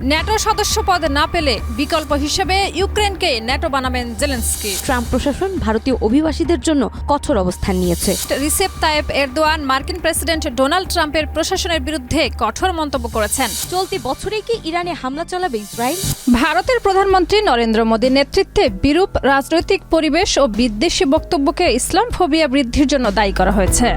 NATO সদস্য পদ না পেলে বিকল্প হিসেবে ইউক্রেনকে ন্যাটো বানাবেন জেলেন্সকি। ট্রাম্প প্রশাসন ভারতীয় অভিবাসীদের জন্য কঠোর অবস্থান নিয়েছে। রিসেপ তায়েব এরদোয়ান মার্কিন প্রেসিডেন্ট ডোনাল্ড ট্রাম্পের প্রশাসনের বিরুদ্ধে কঠোর মন্তব্য করেছেন। চলতি বছরেই কি ইরানে হামলা চালাবে ইসরায়েল? ভারতের প্রধানমন্ত্রী নরেন্দ্র মোদীর নেতৃত্বে বিরূপ রাজনৈতিক পরিবেশ ও বিদ্বেষী বক্তব্যকে ইসলাম ফোবিয়া বৃদ্ধির জন্য দায়ী করা হয়েছে।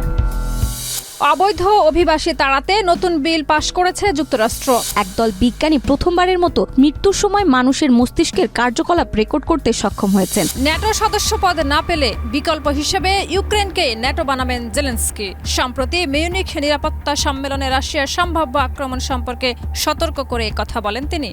অবৈধ অভিবাসী তাড়াতে নতুন বিল পাশ করেছে যুক্তরাষ্ট্র। একদল বিজ্ঞানী প্রথমবারের মতো মৃত্যুর সময় মানুষের মস্তিষ্কের কার্যকলাপ রেকর্ড করতে সক্ষম হয়েছেন। ন্যাটো সদস্য পদ না পেলে বিকল্প হিসেবে ইউক্রেনকে ন্যাটো বানাবেন জেলেন্সকি। সম্প্রতি মিউনিক নিরাপত্তা সম্মেলনে রাশিয়ার সম্ভাব্য আক্রমণ সম্পর্কে সতর্ক করে কথা বলেন তিনি।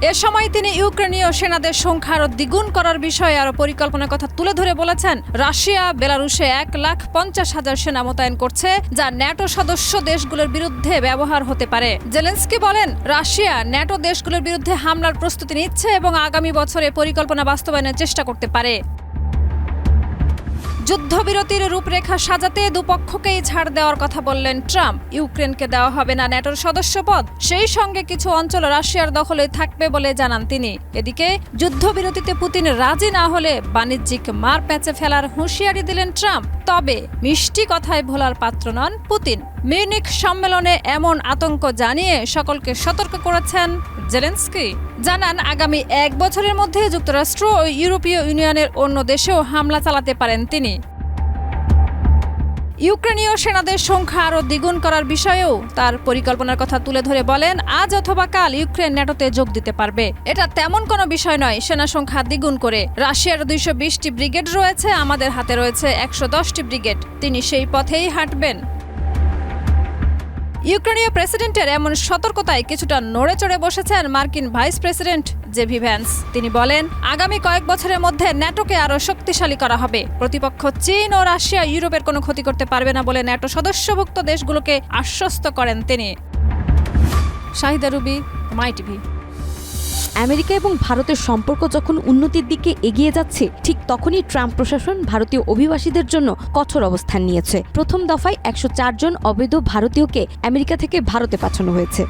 এ সময় তিনি ইউক্রেনীয় সেনাদের সংখ্যা আরও দ্বিগুণ করার বিষয়ে আরও পরিকল্পনার কথা তুলে ধরে বলেছেন। রাশিয়া, বেলারুশে এক লাখ পঞ্চাশ হাজার সেনা মোতায়েন করছে, যা ন্যাটো সদস্য দেশগুলোর বিরুদ্ধে ব্যবহার হতে পারে। জেলেন্সকি বলেন, রাশিয়া ন্যাটো দেশগুলোর বিরুদ্ধে হামলার প্রস্তুতি নিচ্ছে এবং আগামী বছরে পরিকল্পনা বাস্তবায়নের চেষ্টা করতে পারে। যুদ্ধবিরতির রূপরেখা সাজাতে দুপক্ষকেই ছাড় দেওয়ার কথা বললেন ট্রাম্প। ইউক্রেনকে দেওয়া হবে না ন্যাটোর সদস্যপদ। সেই সঙ্গে কিছু অঞ্চল রাশিয়ার দখলে থাকবে বলে জানান তিনি। এদিকে যুদ্ধবিরতিতে পুতিন রাজি না হলে বাণিজ্যিক মার প্যাঁচে ফেলার হুঁশিয়ারি দিলেন ট্রাম্প। তবে মিষ্টি কথায় ভোলার পাত্র নন পুতিন। মিউনিক সম্মেলনে এমন আতঙ্ক জানিয়ে সকলকে সতর্ক করেছেন জেলেন্সকি। জানান, আগামী এক বছরের মধ্যে যুক্তরাষ্ট্র ও ইউরোপীয় ইউনিয়নের অন্য দেশেও হামলা চালাতে পারেন তিনি। ইউক্রেনীয় সেনাদের সংখ্যা আরও দ্বিগুণ করার বিষয়েও তার পরিকল্পনার কথা তুলে ধরে বলেন, আজ অথবা কাল ইউক্রেন ন্যাটোতে যোগ দিতে পারবে। এটা তেমন কোনো বিষয় নয়, সেনা সংখ্যা দ্বিগুণ করে। রাশিয়ার দুইশো বিশটি ব্রিগেড রয়েছে, আমাদের হাতে রয়েছে একশো দশটি ব্রিগেড। তিনি সেই পথেই হাঁটবেন। ইউক্রেনীয় প্রেসিডেন্টের এমন সতর্কতায় কিছুটা নড়ে চড়ে বসেছেন মার্কিন ভাইস প্রেসিডেন্ট জেভি ভ্যান্স। তিনি বলেন, আগামী কয়েক বছরের মধ্যে ন্যাটোকে আরও শক্তিশালী করা হবে। প্রতিপক্ষ চীন ও রাশিয়া ইউরোপের কোনো ক্ষতি করতে পারবে না বলে ন্যাটো সদস্যভুক্ত দেশগুলোকে আশ্বস্ত করেন তিনি। Shahida Rubi, My TV. America এবং ভারতের সম্পর্ক যখন উন্নতির দিকে এগিয়ে যাচ্ছে, ঠিক তখনই ট্রাম্প প্রশাসন ভারতীয় অভিবাসীদের জন্য কঠোর অবস্থান নিয়েছে। প্রথম দফায় একশো জন অবৈধ ভারতীয়কে আমেরিকা থেকে ভারতে পাঠানো হয়েছে।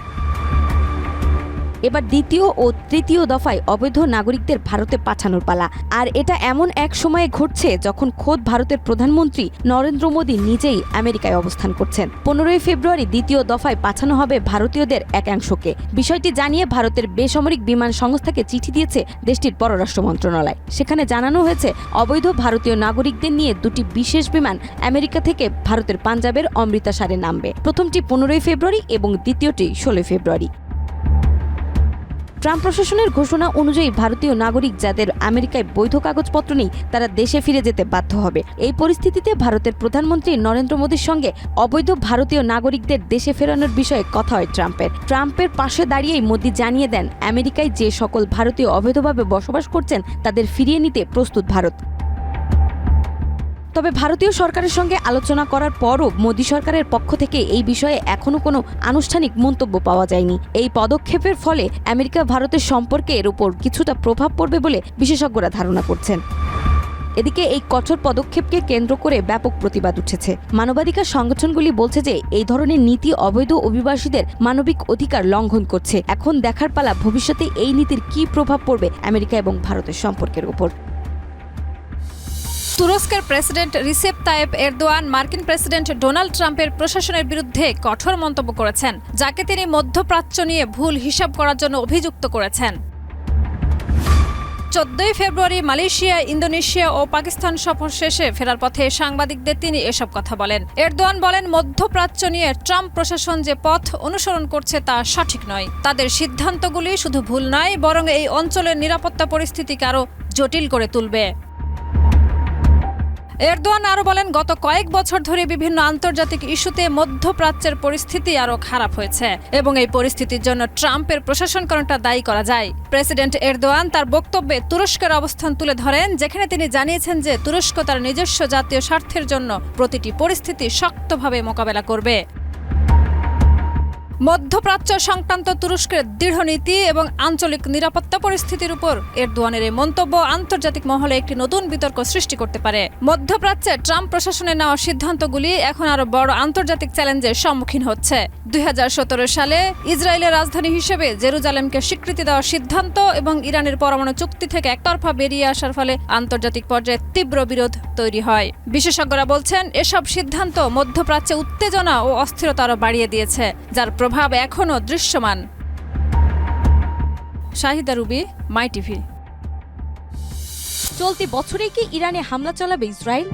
এবার দ্বিতীয় ও তৃতীয় দফায় অবৈধ নাগরিকদের ভারতে পাঠানোর পালা। আর এটা এমন এক সময়ে ঘটছে যখন খোদ ভারতের প্রধানমন্ত্রী নরেন্দ্র মোদী নিজেই আমেরিকায় অবস্থান করছেন। পনেরোই ফেব্রুয়ারি দ্বিতীয় দফায় পাঠানো হবে ভারতীয়দের একাংশকে। বিষয়টি জানিয়ে ভারতের বেসামরিক বিমান সংস্থাকে চিঠি দিয়েছে দেশটির পররাষ্ট্র মন্ত্রণালয়। সেখানে জানানো হয়েছে, অবৈধ ভারতীয় নাগরিকদের নিয়ে দুটি বিশেষ বিমান আমেরিকা থেকে ভারতের পাঞ্জাবের অমৃতাসারে নামবে। প্রথমটি পনেরোই ফেব্রুয়ারি এবং দ্বিতীয়টি ষোলোই ফেব্রুয়ারি। ট্রাম্প প্রশাসনের ঘোষণা অনুযায়ী ভারতীয় নাগরিক যাদের আমেরিকায় বৈধ কাগজপত্র নেই, তারা দেশে ফিরে যেতে বাধ্য হবে। এই পরিস্থিতিতে ভারতের প্রধানমন্ত্রী নরেন্দ্র মোদীর সঙ্গে অবৈধ ভারতীয় নাগরিকদের দেশে ফেরানোর বিষয়ে কথা হয় ট্রাম্পের। ট্রাম্পের পাশে দাঁড়িয়েই মোদী জানিয়ে দেন, আমেরিকায় যে সকল ভারতীয় অবৈধভাবে বসবাস করছেন, তাদের ফিরিয়ে নিতে প্রস্তুত ভারত। তবে ভারতীয় সরকারের সঙ্গে আলোচনা করার পরও মোদী সরকারের পক্ষ থেকে এই বিষয়ে এখনও কোনো আনুষ্ঠানিক মন্তব্য পাওয়া যায়নি। এই পদক্ষেপের ফলে আমেরিকা ভারতের সম্পর্কের উপর কিছুটা প্রভাব পড়বে বলে বিশেষজ্ঞরা ধারণা করছেন। এদিকে এই কঠোর পদক্ষেপকে কেন্দ্র করে ব্যাপক প্রতিবাদ উঠেছে। মানবাধিকার সংগঠনগুলি বলছে যে এই ধরনের নীতি অবৈধ অভিবাসীদের মানবিক অধিকার লঙ্ঘন করছে। এখন দেখার পালা ভবিষ্যতে এই নীতির কী প্রভাব পড়বে আমেরিকা এবং ভারতের সম্পর্কের উপর তুরস্কের প্রেসিডেন্ট রিসেপ তায়েব এরদোয়ান মার্কিন প্রেসিডেন্ট ডোনাল্ড ট্রাম্পের প্রশাসনের বিরুদ্ধে কঠোর মন্তব্য করেছেন, যাকে তিনি মধ্যপ্রাচ্য নিয়ে ভুল হিসাব করার জন্য অভিযুক্ত করেছেন। চোদ্দই ফেব্রুয়ারি মালয়েশিয়া, ইন্দোনেশিয়া ও পাকিস্তান সফর শেষে ফেরার পথে সাংবাদিকদের তিনি এসব কথা বলেন। এরদোয়ান বলেন, মধ্যপ্রাচ্য নিয়ে ট্রাম্প প্রশাসন যে পথ অনুসরণ করছে তা সঠিক নয়। তাদের সিদ্ধান্তগুলি শুধু ভুল নয়, বরং এই অঞ্চলের নিরাপত্তা পরিস্থিতিকে আরও জটিল করে তুলবে। এরদোয়ান আরও বলেন, গত কয়েক বছর ধরে বিভিন্ন আন্তর্জাতিক ইস্যুতে মধ্যপ্রাচ্যের পরিস্থিতি আরও খারাপ হয়েছে এবং এই পরিস্থিতির জন্য ট্রাম্পের প্রশাসন কারণটা দায়ী করা যায়। প্রেসিডেন্ট এরদোয়ান তার বক্তব্যে তুরস্কের অবস্থান তুলে ধরেন, যেখানে তিনি জানিয়েছেন যে তুরস্ক তার নিজস্ব জাতীয় স্বার্থের জন্য প্রতিটি পরিস্থিতি শক্তভাবে মোকাবেলা করবে। মধ্যপ্রাচ্য সংক্রান্ত তুরস্কের দৃঢ় নীতি এবং আঞ্চলিক নিরাপত্তা পরিস্থিতির উপর এরদোয়ানের এই মন্তব্য আন্তর্জাতিক মহলে একটি নতুন বিতর্ক সৃষ্টি করতে পারে। মধ্যপ্রাচ্যে ট্রাম্প প্রশাসনের নেওয়া সিদ্ধান্তগুলি এখন আরও বড় আন্তর্জাতিক চ্যালেঞ্জের সম্মুখীন হচ্ছে। দুই সালে ইসরায়েলের রাজধানী হিসেবে জেরুজালেমকে স্বীকৃতি দেওয়ার সিদ্ধান্ত এবং ইরানের পরমাণু চুক্তি থেকে একতরফা বেরিয়ে আসার ফলে আন্তর্জাতিক পর্যায়ে তীব্র বিরোধ তৈরি হয়। বিশেষজ্ঞরা বলছেন, এসব সিদ্ধান্ত মধ্যপ্রাচ্যে উত্তেজনা ও অস্থিরতা আরও বাড়িয়ে দিয়েছে, যার প্রভাব এখনও দৃশ্যমান। Shahida Rubi, My TV. চলতি বছরে কি ইরানে হামলা চালাবে ইসরায়েল?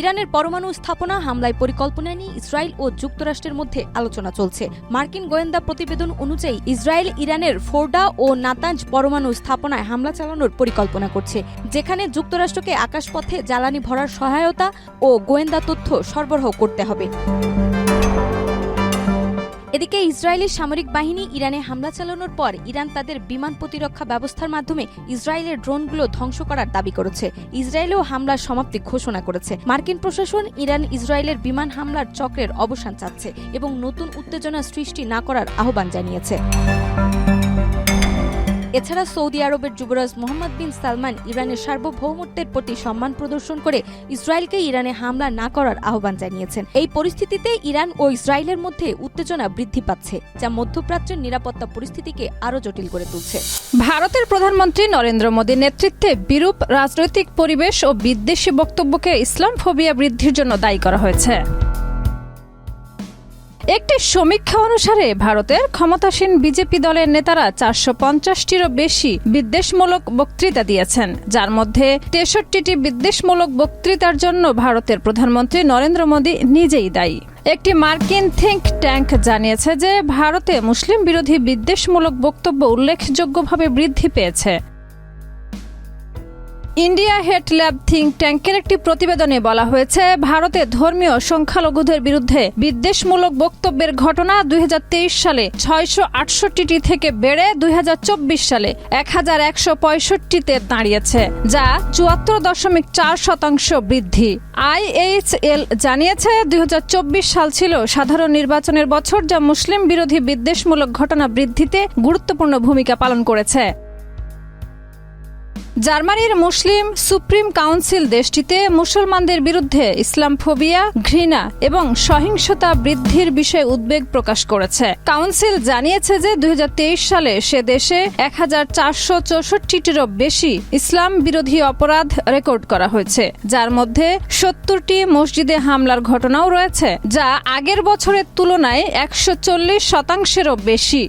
ইরানের পরমাণু স্থাপনা হামলায় পরিকল্পনা নিয়ে ইসরায়েল ও যুক্তরাষ্ট্রের মধ্যে আলোচনা চলছে। মার্কিন গোয়েন্দা প্রতিবেদন অনুযায়ী, ইসরায়েল ইরানের ফোর্ডা ও নাতাঞ্জ পরমাণু স্থাপনায় হামলা চালানোর পরিকল্পনা করছে, যেখানে যুক্তরাষ্ট্রকে আকাশপথে জ্বালানি ভরার সহায়তা ও গোয়েন্দা তথ্য সরবরাহ করতে হবে। এদিকে ইসরায়েলের সামরিক বাহিনী ইরানে হামলা চালানোর পর ইরান তাদের বিমান প্রতিরক্ষা ব্যবস্থার মাধ্যমে ইসরায়েলের ড্রোনগুলো ধ্বংস করার দাবি করেছে। ইসরায়েলেও হামলার সমাপ্তি ঘোষণা করেছে। মার্কিন প্রশাসন ইরান ইসরায়েলের বিমান হামলার চক্রের অবসান চাচ্ছে এবং নতুন উত্তেজনা সৃষ্টি না করার আহ্বান জানিয়েছে। এছাড়া সৌদি আরবের যুবরাজ মোহাম্মদ বিন সালমান ইরানের সার্বভৌমত্বের প্রতি সম্মান প্রদর্শন করে ইসরায়েলকে ইরানে হামলা না করার আহ্বান জানিয়েছেন। এই পরিস্থিতিতে ইরান ও ইসরায়েলের মধ্যে উত্তেজনা বৃদ্ধি পাচ্ছে, যা মধ্যপ্রাচ্যের নিরাপত্তা পরিস্থিতিকে আরও জটিল করে তুলছে। ভারতের প্রধানমন্ত্রী নরেন্দ্র মোদীর নেতৃত্বে বিরূপ রাজনৈতিক পরিবেশ ও বিদ্বেষী বক্তব্যকে ইসলাম ফোবিয়া বৃদ্ধির জন্য দায়ী করা হয়েছে। একটি সমীক্ষা অনুসারে ভারতের ক্ষমতাসীন বিজেপি দলের নেতারা চারশো পঞ্চাশটিরও বেশি বিদ্বেষমূলক বক্তৃতা দিয়েছেন, যার মধ্যে তেষট্টিটি বিদ্বেষমূলক বক্তৃতার জন্য ভারতের প্রধানমন্ত্রী নরেন্দ্র মোদী নিজেই দায়ী। একটি মার্কিন থিঙ্ক ট্যাঙ্ক জানিয়েছে যে, ভারতে মুসলিম বিরোধী বিদ্বেষমূলক বক্তব্য উল্লেখযোগ্যভাবে বৃদ্ধি পেয়েছে। ইন্ডিয়া হেড ল্যাব থিঙ্ক ট্যাঙ্কের একটি প্রতিবেদনে বলা হয়েছে, ভারতে ধর্মীয় সংখ্যালঘুদের বিরুদ্ধে বিদ্বেষমূলক বক্তব্যের ঘটনা দুই হাজার তেইশ সালে ছয়শো আটষট্টিটি থেকে বেড়ে দুই হাজার চব্বিশ সালে এক হাজার একশো পঁয়ষট্টিতে দাঁড়িয়েছে, যা চুয়াত্তর দশমিক চার শতাংশ বৃদ্ধি। আইএইচএল জানিয়েছে, দুই হাজার চব্বিশ সাল ছিল সাধারণ নির্বাচনের বছর যা মুসলিম বিরোধী বিদ্বেষমূলক ঘটনা বৃদ্ধিতে গুরুত্বপূর্ণ ভূমিকা পালন করেছে। জার্মানির মুসলিম সুপ্রিম কাউন্সিল দেশটিতে মুসলমানদের বিরুদ্ধে ইসলাম ফোবিয়া ঘৃণা এবং সহিংসতা বৃদ্ধির বিষয়ে উদ্বেগ প্রকাশ করেছে। কাউন্সিল জানিয়েছে যে দুই হাজার তেইশ সালে সে দেশে এক হাজার চারশো চৌষট্টিটিরও বেশি ইসলাম বিরোধী অপরাধ রেকর্ড করা হয়েছে, যার মধ্যে সত্তরটি মসজিদে হামলার ঘটনাও রয়েছে, যা আগের বছরের তুলনায় একশো চল্লিশ শতাংশেরও বেশি।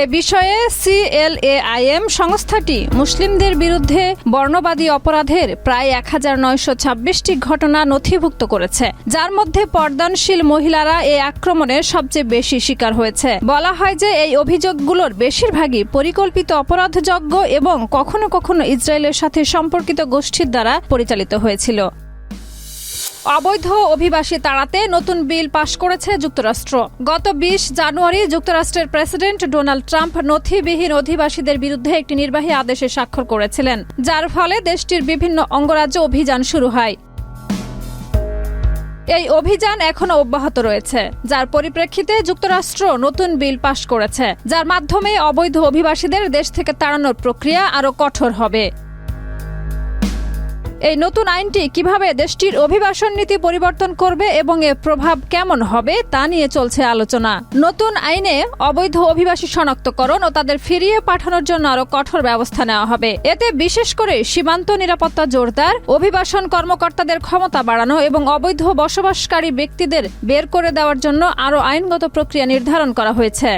এ বিষয়ে সিএলএআইএম সংস্থাটি মুসলিমদের বিরুদ্ধে বর্ণবাদী অপরাধের প্রায় এক হাজার নয়শো ছাব্বিশটি ঘটনা নথিভুক্ত করেছে। যার মধ্যে পর্দানশীল মহিলারা এই আক্রমণের সবচেয়ে বেশি শিকার হয়েছে। বলা হয় যে এই অভিযোগগুলোর বেশিরভাগই পরিকল্পিত অপরাধযজ্ঞ এবং কখনো কখনো ইসরায়েলের সাথে সম্পর্কিত গোষ্ঠীর দ্বারা পরিচালিত হয়েছিল। অবৈধ অভিবাসী তাড়াতে নতুন বিল পাশ করেছে যুক্তরাষ্ট্র। গত বিশ জানুয়ারি যুক্তরাষ্ট্রের প্রেসিডেন্ট ডোনাল্ড ট্রাম্প নথিবিহীন অধিবাসীদের বিরুদ্ধে একটি নির্বাহী আদেশে স্বাক্ষর করেছিলেন, যার ফলে দেশটির বিভিন্ন অঙ্গরাজ্য অভিযান শুরু হয়। এই অভিযান এখনও অব্যাহত রয়েছে, যার পরিপ্রেক্ষিতে যুক্তরাষ্ট্র নতুন বিল পাশ করেছে, যার মাধ্যমে অবৈধ অভিবাসীদের দেশ থেকে তাড়ানোর প্রক্রিয়া আরও কঠোর হবে। এই নতুন আইনটি কীভাবে দেশটির অভিবাসন নীতি পরিবর্তন করবে এবং এর প্রভাব কেমন হবে তা নিয়ে চলছে আলোচনা। নতুন আইনে অবৈধ অভিবাসী শনাক্তকরণ ও তাদের ফিরিয়ে পাঠানোর জন্য আরও কঠোর ব্যবস্থা নেওয়া হবে। এতে বিশেষ করে সীমান্ত নিরাপত্তা জোরদার, অভিবাসন কর্মকর্তাদের ক্ষমতা বাড়ানো এবং অবৈধ বসবাসকারী ব্যক্তিদের বের করে দেওয়ার জন্য আরও আইনগত প্রক্রিয়া নির্ধারণ করা হয়েছে।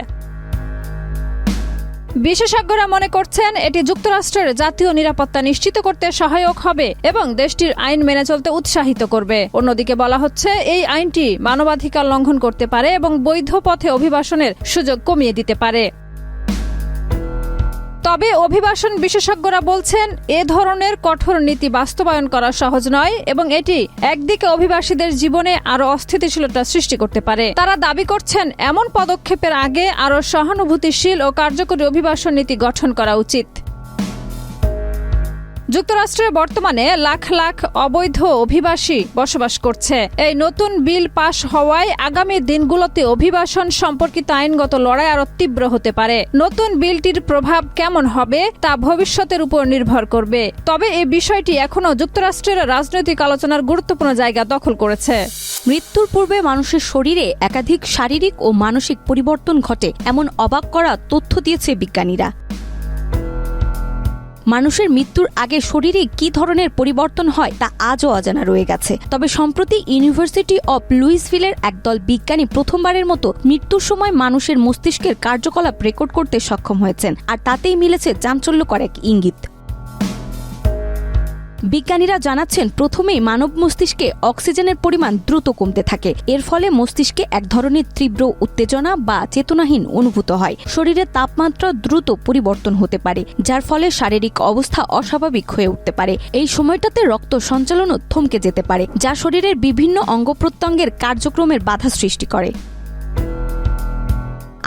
বিশেষজ্ঞরা মনে করছেন এটি যুক্তরাষ্ট্রের জাতীয় নিরাপত্তা নিশ্চিত করতে সহায়ক হবে এবং দেশটির আইন মেনে চলতে উৎসাহিত করবে। অন্যদিকে বলা হচ্ছে, এই আইনটি মানবাধিকার লঙ্ঘন করতে পারে এবং বৈধ পথে অভিবাসনের সুযোগ কমিয়ে দিতে পারে। তবে অভিবাসন বিশেষজ্ঞরা বলছেন, এ ধরনের কঠোর নীতি বাস্তবায়ন করা সহজ নয় এবং এটি একদিকে অভিবাসীদের জীবনে আরও অস্থিতিশীলতা সৃষ্টি করতে পারে। তারা দাবি করছেন, এমন পদক্ষেপের আগে আরও সহানুভূতিশীল ও কার্যকরী অভিবাসন নীতি গঠন করা উচিত। যুক্তরাষ্ট্রে বর্তমানে লাখ লাখ অবৈধ অভিবাসী বসবাস করছে। এই নতুন বিল পাশ হওয়ায় আগামী দিনগুলোতে অভিবাসন সম্পর্কিত আইনগত লড়াই আরও তীব্র হতে পারে। নতুন বিলটির প্রভাব কেমন হবে তা ভবিষ্যতের উপর নির্ভর করবে। তবে এই বিষয়টি এখনও যুক্তরাষ্ট্রের রাজনৈতিক আলোচনার গুরুত্বপূর্ণ জায়গা দখল করেছে। মৃত্যুর পূর্বে মানুষের শরীরে একাধিক শারীরিক ও মানসিক পরিবর্তন ঘটে, এমন অবাক করা তথ্য দিয়েছে বিজ্ঞানীরা। মানুষের মৃত্যুর আগে শরীরে কি ধরনের পরিবর্তন হয় তা আজও অজানা রয়ে গেছে। তবে সম্প্রতি ইউনিভার্সিটি অব লুইসভিলের একদল বিজ্ঞানী প্রথমবারের মতো মৃত্যুর সময় মানুষের মস্তিষ্কের কার্যকলাপ রেকর্ড করতে সক্ষম হয়েছেন। আর তাতেই মিলেছে চাঞ্চল্যকর এক ইঙ্গিত। বিজ্ঞানীরা জানাচ্ছেন, প্রথমেই মানব মস্তিষ্কে অক্সিজেনের পরিমাণ দ্রুত কমতে থাকে। এর ফলে মস্তিষ্কে এক ধরনের তীব্র উত্তেজনা বা চেতনাহীন অনুভূত হয়। শরীরের তাপমাত্রা দ্রুত পরিবর্তন হতে পারে, যার ফলে শারীরিক অবস্থা অস্বাভাবিক হয়ে উঠতে পারে। এই সময়টাতে রক্ত সঞ্চালনও থমকে যেতে পারে, যা শরীরের বিভিন্ন অঙ্গ প্রত্যঙ্গের কার্যক্রমের বাধা সৃষ্টি করে।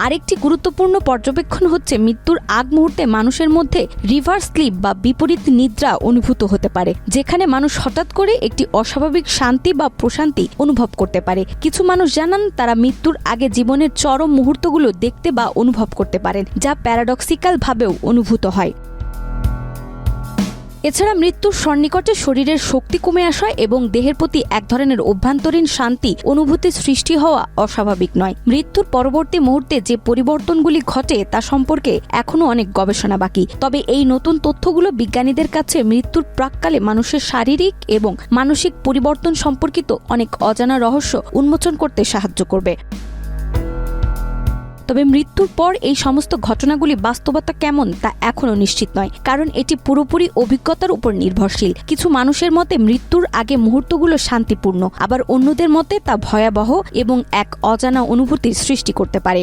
আরেকটি গুরুত্বপূর্ণ পর্যবেক্ষণ হচ্ছে মৃত্যুর আগ মুহূর্তে মানুষের মধ্যে রিভার্স স্লিপ বা বিপরীত নিদ্রা অনুভূত হতে পারে, যেখানে মানুষ হঠাৎ করে একটি অস্বাভাবিক শান্তি বা প্রশান্তি অনুভব করতে পারে। কিছু মানুষ জানান তারা মৃত্যুর আগে জীবনের চরম মুহূর্তগুলো দেখতে বা অনুভব করতে পারেন, যা প্যারাডক্সিক্যাল ভাবেও অনুভূত হয়। এছাড়া মৃত্যুর সন্নিকটে শরীরের শক্তি কমে আসা এবং দেহের প্রতি এক ধরনের অভ্যন্তরীণ শান্তি, অনুভূতি সৃষ্টি হওয়া অস্বাভাবিক নয়। মৃত্যুর পরবর্তী মুহূর্তে যে পরিবর্তনগুলি ঘটে তা সম্পর্কে এখনও অনেক গবেষণা বাকি। তবে এই নতুন তথ্যগুলো বিজ্ঞানীদের কাছে মৃত্যুর প্রাককালে মানুষের শারীরিক এবং মানসিক পরিবর্তন সম্পর্কিত অনেক অজানা রহস্য উন্মোচন করতে সাহায্য করবে। তবে মৃত্যুর পর এই সমস্ত ঘটনাগুলি বাস্তবতা কেমন তা এখনও নিশ্চিত নয়, কারণ এটি পুরোপুরি অভিজ্ঞতার উপর নির্ভরশীল। কিছু মানুষের মতে মৃত্যুর আগে মুহূর্তগুলো শান্তিপূর্ণ, আবার অন্যদের মতে তা ভয়াবহ এবং এক অজানা অনুভূতির সৃষ্টি করতে পারে।